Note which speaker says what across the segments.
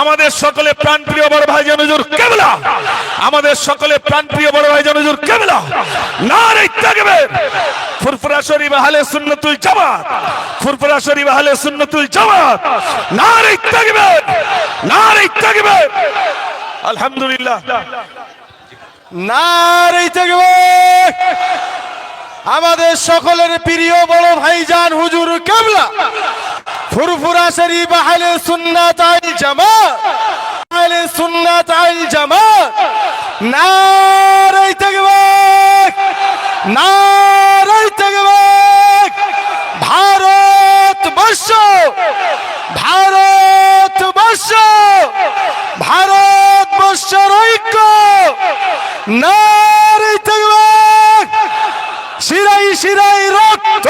Speaker 1: আমাদের সকলে প্রাণপ্রিয় বড় ভাই জানুজুর কেবলা। আমাদের সকলে প্রাণপ্রিয় বড় ভাই জানুজুর কেবলা। নারে তাকবীর। ফুরফুরা শরীফ আহলে সুন্নাতুল জামাত। ফুরফুরা শরীফ আহলে সুন্নাতুল জামাত। নারে তাকবীর। নারে তাকবীর। আলহামদুলিল্লাহ।
Speaker 2: নারী থাকবে আমাদের সকলের প্রিয় বড় ভাইজান হুজুর কেবলা। ফুরফুরা শরীফ আহলে সুন্নাত আল জামাত। আহলে সুন্নাত আল জামাত। নারী থাকবে নারী থাকবে ভারত বর্ষ ভারত বর্ষ ভারত বর্ষের ঐক্য। নারী থাকবে শিরাই শিরাই রক্ত।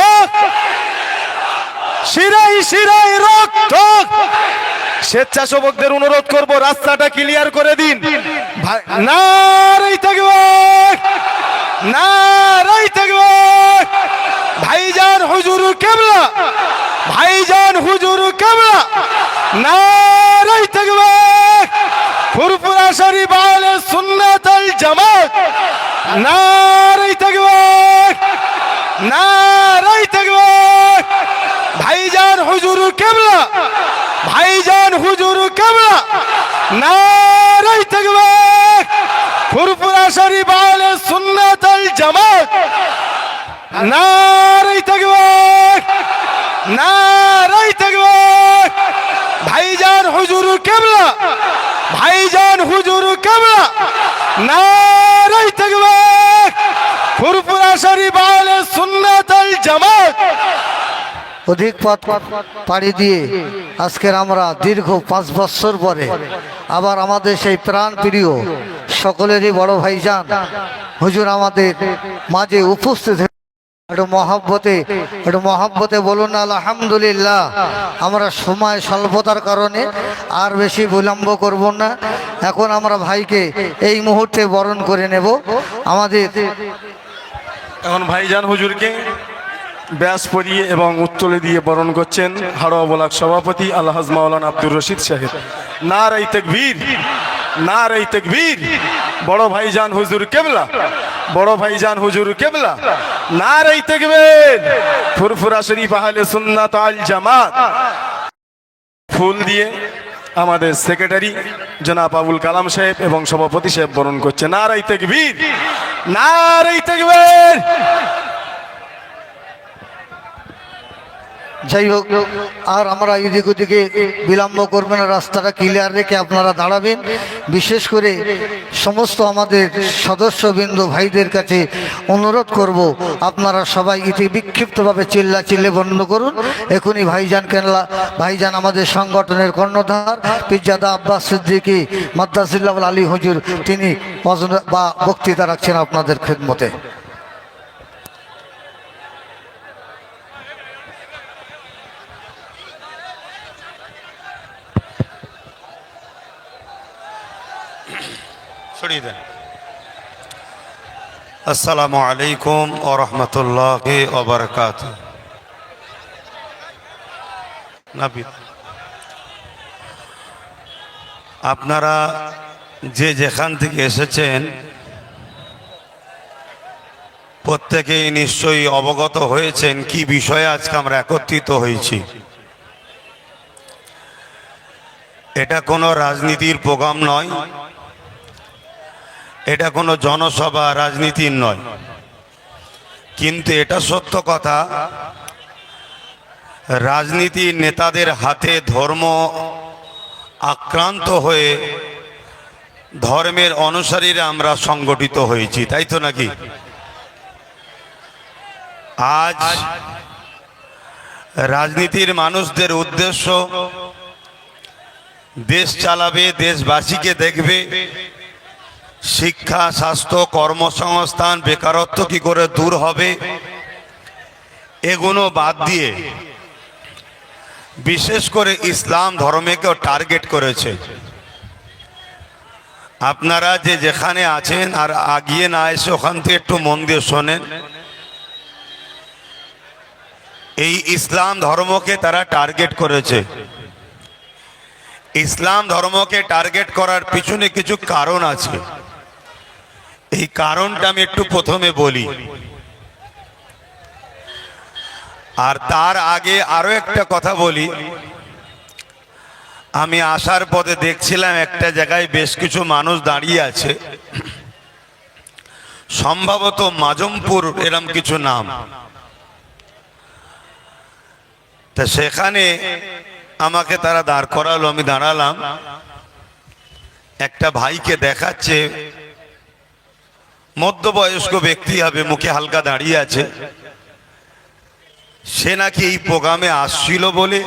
Speaker 2: শিরাই রক্ত। স্বেচ্ছাসেবকদের অনুরোধ করব, রাস্তাটা ক্লিয়ার করে দিন। ভাই- নারী থাকবে। নারী থাকবে। ভাইজান হুজুর কেবলা। ভাইজান হুজুর কেবলা। নারী থাকবে। ফুরফুরা শরীফ আলে সুন্নাত আল জামাত। নারী থাকবে। নারী থাকবে ভাইজান হুজুর কেবলা ভাইজান হুজুর কেবলা নারী থাকবে। ফুরফুরা শরীফ আলে সুন্নাত আল জামাত। নারী থাকবে। নারী থাকবে। ভাইজান হুজুর কেবলা ভাইজান হুজুর কেবলা নারী থাকবে। ফুরফুরা শরীফ আলে সুন্নাত আল জামাত।
Speaker 3: অধিক পথ পাড়ি দিয়ে আজকের আমরা দীর্ঘ পাঁচ বছর পরে আবার আমাদের সেই প্রাণ প্রিয় সকলেরই বড় ভাইজান হুজুর আমাদের মাঝে উপস্থিত একটু মহাব্বতে একটু মহাব্বতে বলুন, আলহামদুলিল্লাহ। আমরা সময় স্বল্পতার কারণে আর বেশি বিলম্ব করব না। এখন আমরা ভাইকে এই মুহূর্তে বরণ করে নেব। আমাদের
Speaker 2: এখন ভাইজান হুজুরকে ব্যাস পরিয়ে এবং উত্তলে দিয়ে বরণ করছেন হাড়োয়া বলাক সভাপতি আল্লাহাজ মাওলানা আব্দুর রশিদ সাহেব। না রাই তেকবীর না রাই তেকবীর। বড় ভাইজান হুজুর কেবলা, বড় ভাইজান হুজুর কেবলা। না রাই তেকবীর, ফুরফুরা শরীফ আহলে সুন্নাত আল জামাত। ফুল দিয়ে আমাদের সেক্রেটারি জনাব আবুল কালাম সাহেব এবং সভাপতি সাহেব বরণ করছে। না রাই তেকবীর না রাই তেকবীর।
Speaker 3: যাই হোক, আর আমরা এদিক ওদিকে বিলম্ব করবেন না, রাস্তাটা ক্লিয়ার রেখে আপনারা দাঁড়াবেন। বিশেষ করে সমস্ত আমাদের সদস্যবৃন্দ, ভাইদের কাছে অনুরোধ করব, আপনারা সবাই ইতি বিক্ষিপ্তভাবে চিল্লা চিল্লে বন্ধ করুন। এখনই ভাইজান কেনলা ভাইজান আমাদের সংগঠনের কর্ণধার, পিজ্জাদা আব্বাস সিদ্দিকি, মাদ্দাসিল্লাহ আলী হুজুর, তিনি বা বক্তৃতা রাখছেন আপনাদের খেদমতে।
Speaker 4: সরিয়ে দেন। আসসালামু আলাইকুম ও রহমতুল্লাহ ওবরকাত আপনারা যে যেখান থেকে এসেছেন, প্রত্যেকেই নিশ্চয়ই অবগত হয়েছেন কি বিষয়ে আজকে আমরা একত্রিত হয়েছি। এটা কোনো রাজনীতির প্রোগ্রাম নয় এটা কোনো জনসভা, রাজনীতির নয়। কিন্তু এটা সত্য কথা, রাজনীতির নেতাদের হাতে ধর্ম আক্রান্ত হয়ে ধর্মের অনুসারীরা আমরা সংগঠিত হয়েছি, তাই তো নাকি? আজ রাজনীতির মানুষদের উদ্দেশ্য, দেশ চালাবে, দেশবাসীকে দেখবে শিক্ষা, স্বাস্থ্য, কর্মসংস্থান, বেকারত্ব কি করে দূর হবে? এগুলো বাদ দিয়ে বিশেষ করে ইসলাম ধর্মকেও টার্গেট করেছে। আপনারা যে যেখানে আছেন আর আগিয়ে না এসে ওখান থেকে একটু মন দিয়ে শোনেন। এই ইসলাম ধর্মকে তারা টার্গেট করেছে। ইসলাম ধর্মকে টার্গেট করার পিছনে কিছু কারণ আছে। এই কারণটা আমি একটু প্রথমে বলি। আর তার আগে আরও একটা কথা বলি। আমি আসার পথে দেখছিলাম একটা জায়গায় বেশ কিছু মানুষ দাঁড়িয়ে আছে। সম্ভবত মাজমপুর এরম কিছু নাম। তা সেখানে আমাকে তারা দাঁড় করালো, আমি দাঁড়ালাম। একটা ভাইকে দেখাচ্ছে। মধ্যবয়স্ক ব্যক্তি হবে, মুখে হালকা দাঁড়িয়ে আছে। সে নাকি এই প্রোগ্রামে আসছিল বলে?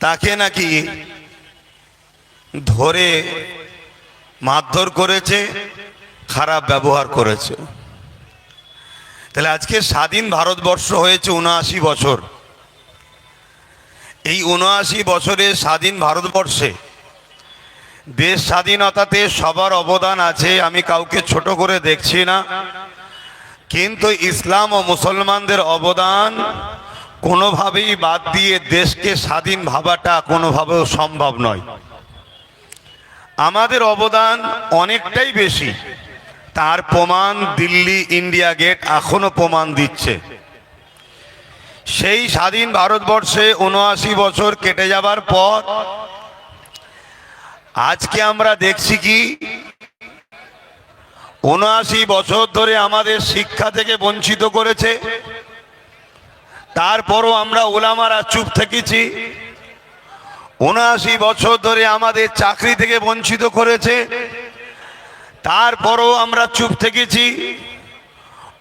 Speaker 4: তাকে নাকি ধরে মারধর করেছে, খারাপ ব্যবহার করেছে। তাহলে আজকে স্বাধীন ভারতবর্ষ হয়েছে উনআশি বছর। এই উনআশি বছরের স্বাধীন ভারতবর্ষে দেশ স্বাধীনতাতে সবার অবদান আছে, আমি কাউকে ছোট করে দেখছি না। কিন্তু ইসলাম ও মুসলমানদের অবদান কোনোভাবেই বাদ দিয়ে দেশকে স্বাধীন ভাবাটা কোনোভাবেও সম্ভব নয়। আমাদের অবদান অনেকটাই বেশি। তার প্রমাণ দিল্লি ইন্ডিয়া গেট এখনও প্রমাণ দিচ্ছে। সেই স্বাধীন ভারতবর্ষে উনআশি বছর কেটে যাবার পর আজকে আমরা দেখছি কি? উনআশি বছর ধরে আমাদের শিক্ষা থেকে বঞ্চিত করেছে। তারপরও আমরা ওলামারা চুপ থেকেছি। উনআশি বছর ধরে আমাদের চাকরি থেকে বঞ্চিত করেছে। তারপরও আমরা চুপ থেকেছি।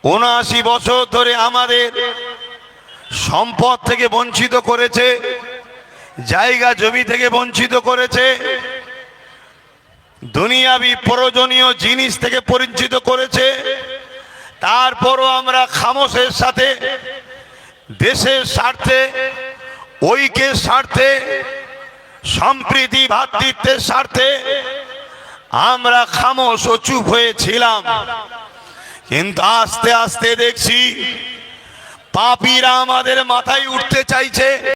Speaker 4: উনআশি বছর ধরে আমাদের সম্পদ থেকে বঞ্চিত করেছে, জায়গা জমি থেকে বঞ্চিত করেছে। দুনিয়াবি প্রয়োজনীয় জিনিস থেকে পরিচিত করেছে। তারপরও আমরা খামোশের সাথে, দেশের স্বার্থে, ঐক্যের স্বার্থে, সম্প্রীতি, ভাতৃত্বের স্বার্থে আমরা খামোশ ও চুপ হয়েছিলাম কিন্তু আস্তে আস্তে দেখছি, পাপিরা আমাদের মাথায় উঠতে চাইছে।